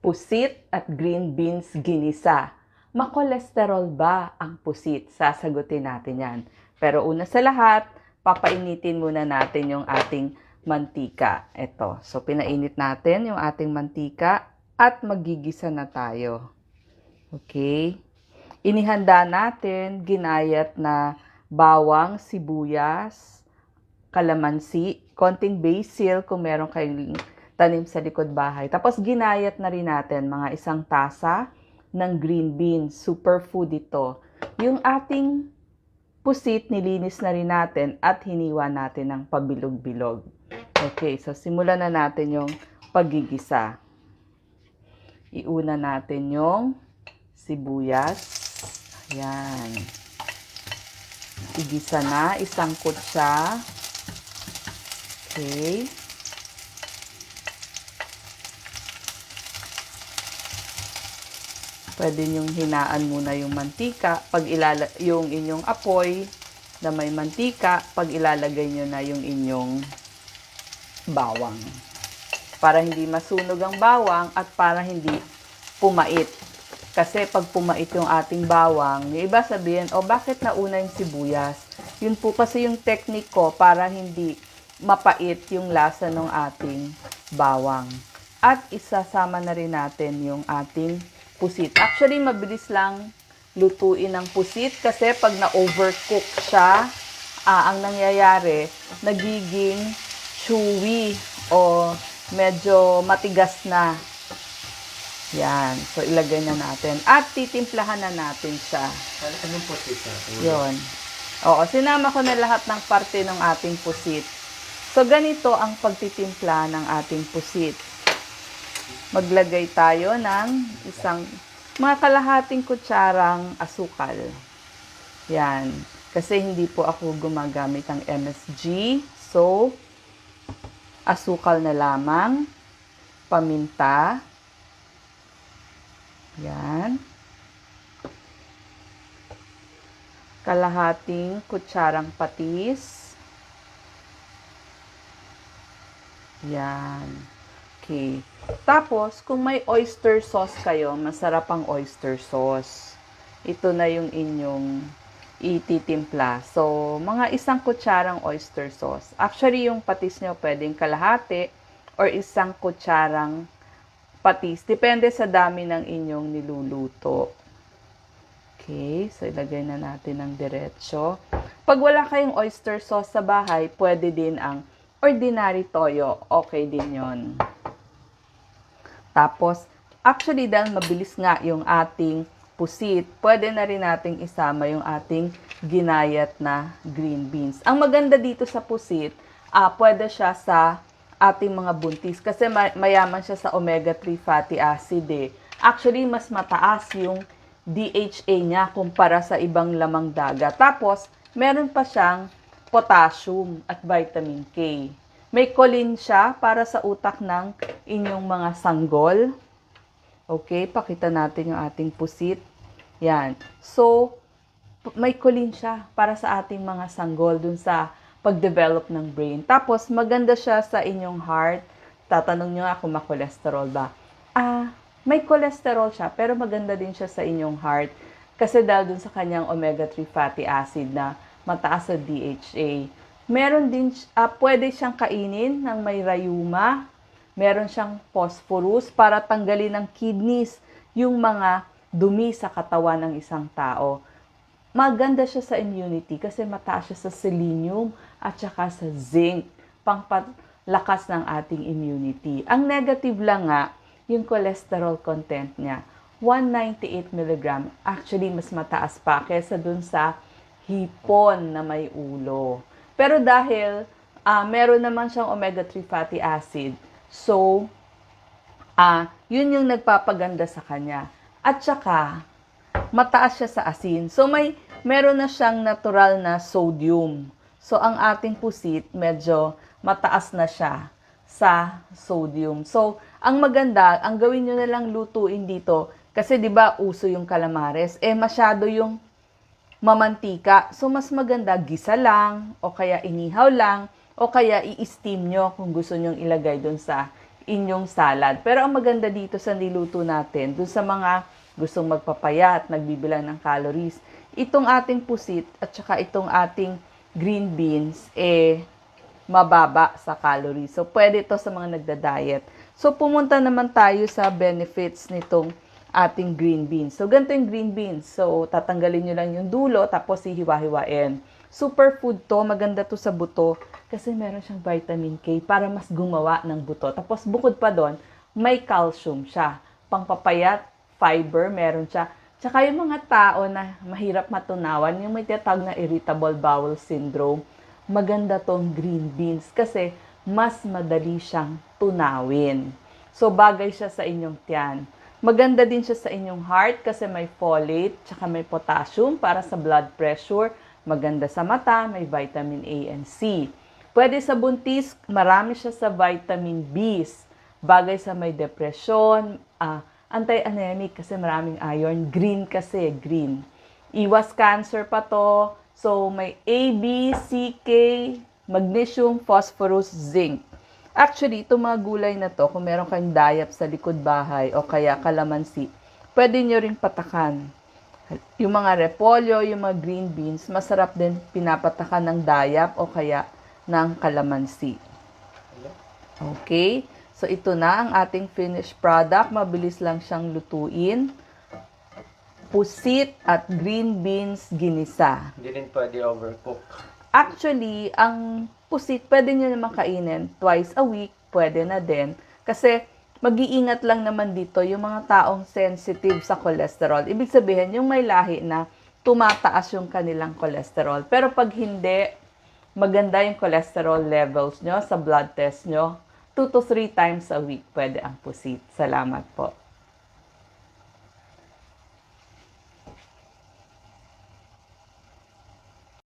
pusit at green beans ginisa. Makolesterol ba ang pusit? Sasagutin natin yan. Pero una sa lahat, papainitin muna natin yung ating mantika. Ito. So, pinainit natin yung ating mantika at magigisa na tayo. Okay? Inihanda natin ginayat na bawang, sibuyas, kalamansi, konting basil kung meron kayong tanim sa likod bahay. Tapos ginayat na rin natin mga isang tasa ng green beans. Superfood ito. Yung ating pusit, nilinis na rin natin at hiniwa natin ng pabilog-bilog. Okay, so simulan na natin yung pagigisa. Iuna natin yung sibuyas. Ayan. Igisa na, isang kutsa. Okay. Pwede nyong hinaan muna yung mantika. Pag ilala yung inyong apoy na may mantika, pag ilalagay nyo na yung inyong bawang. Para hindi masunog ang bawang at para hindi pumait. Kasi pag pumait yung ating bawang, yung iba sabihin, o oh, bakit nauna yung sibuyas? Yun po kasi yung technique ko para hindi mapait yung lasa ng ating bawang. At isasama na rin natin yung ating pusit. Actually, mabilis lang lutuin ang pusit kasi pag na-overcook siya, ah, ang nangyayari, nagiging chewy o medyo matigas na. Yan. So, ilagay na natin. At titimplahan na natin siya. Ano, anong pusit natin? Yon. Oo, sinama ko na lahat ng parte ng ating pusit. So, ganito ang pagtitimpla ng ating pusit. Maglagay tayo ng isang mga kalahating kutsarang asukal. Yan. Kasi hindi po ako gumagamit ng MSG. So, asukal na lamang. Paminta. Yan. Kalahating kutsarang patis. Yan. Okay. Tapos, kung may oyster sauce kayo, masarap ang oyster sauce. Ito na yung inyong ititimpla. So, mga isang kutsarang oyster sauce. Actually, yung patis nyo pwedeng kalahati or isang kutsarang patis. Depende sa dami ng inyong niluluto. Okay, so ilagay na natin ng diretsyo. Pag wala kayong oyster sauce sa bahay, pwede din ang ordinary toyo. Okay din yon. Tapos, actually dahil mabilis nga yung ating pusit, pwede na rin nating isama yung ating ginayat na green beans. Ang maganda dito sa pusit, ah, pwede siya sa ating mga buntis kasi may- mayaman siya sa omega-3 fatty acid eh. Actually, mas mataas yung DHA niya kumpara sa ibang lamang dagat. Tapos, meron pa siyang potassium at vitamin K. May choline siya para sa utak ng inyong mga sanggol. Okay, pakita natin yung ating pusit. Yan. So, may choline siya para sa ating mga sanggol dun sa pag-develop ng brain. Tapos, maganda siya sa inyong heart. Tatanong nyo nga kung ma-cholesterol ba. Ah, may cholesterol siya, pero maganda din siya sa inyong heart. Kasi dahil dun sa kanyang omega-3 fatty acid na mataas sa DHA. Meron din, ah, pwede siyang kainin ng may rayuma. Meron siyang phosphorus para tanggalin ng kidneys yung mga dumi sa katawan ng isang tao. Maganda siya sa immunity kasi mataas siya sa selenium at saka sa zinc, pangpalakas ng ating immunity. Ang negative lang nga, yung cholesterol content niya. 198 mg, actually mas mataas pa kesa dun sa hipon na may ulo. Pero dahil ah, meron naman siyang omega-3 fatty acid, so ah, yun yung nagpapaganda sa kanya. At saka, mataas siya sa asin. So may meron na siyang natural na sodium. So ang ating pusit medyo mataas na siya sa sodium. So ang maganda, ang gawin niyo na lang lutuin dito kasi 'di ba uso yung calamares, eh masyado yung mamantika. So mas maganda gisa lang o kaya inihaw lang o kaya i-steam nyo kung gusto nyong ilagay doon sa inyong salad. Pero ang maganda dito sa niluto natin, dun sa mga gustong magpapayat, nagbibilang ng calories, itong ating pusit at saka itong ating green beans, eh, mababa sa calories. So, pwede ito sa mga nagda-diet. So, pumunta naman tayo sa benefits nitong ating green beans. So, ganito yung green beans. So, tatanggalin nyo lang yung dulo, tapos hihiwa-hiwain. Superfood to, maganda to sa buto, kasi meron siyang vitamin K para mas gumawa ng buto. Tapos, bukod pa doon, may calcium siya. Pangpapayat, fiber, meron siya. Tsaka yung mga tao na mahirap matunawan, yung may tinatawag na irritable bowel syndrome, maganda tong green beans kasi mas madali siyang tunawin. So, bagay siya sa inyong tiyan. Maganda din siya sa inyong heart kasi may folate, tsaka may potassium para sa blood pressure. Maganda sa mata, may vitamin A and C. Pwede sa buntis, marami siya sa vitamin Bs. Bagay sa may depression, ah, anti-anemic kasi maraming iron. Green kasi, green. Iwas cancer pa to. So, may A, B, C, K, magnesium, phosphorus, zinc. Actually, itong mga gulay na to, kung meron kayong dayap sa likod bahay o kaya kalamansi, pwede nyo ring patakan. Yung mga repolyo, yung mga green beans, masarap din pinapatakan ng dayap o kaya ng kalamansi. Okay? So, ito na ang ating finished product. Mabilis lang siyang lutuin. Pusit at green beans ginisa. Hindi rin pwede overcook. Actually, ang pusit, pwede nyo naman kainin twice a week, pwede na din. Kasi, mag-iingat lang naman dito yung mga taong sensitive sa cholesterol. Ibig sabihin, yung may lahi na tumataas yung kanilang cholesterol. Pero pag hindi, maganda yung cholesterol levels nyo sa blood test nyo, 2 to 3 times a week pwede ang pusit. Salamat po.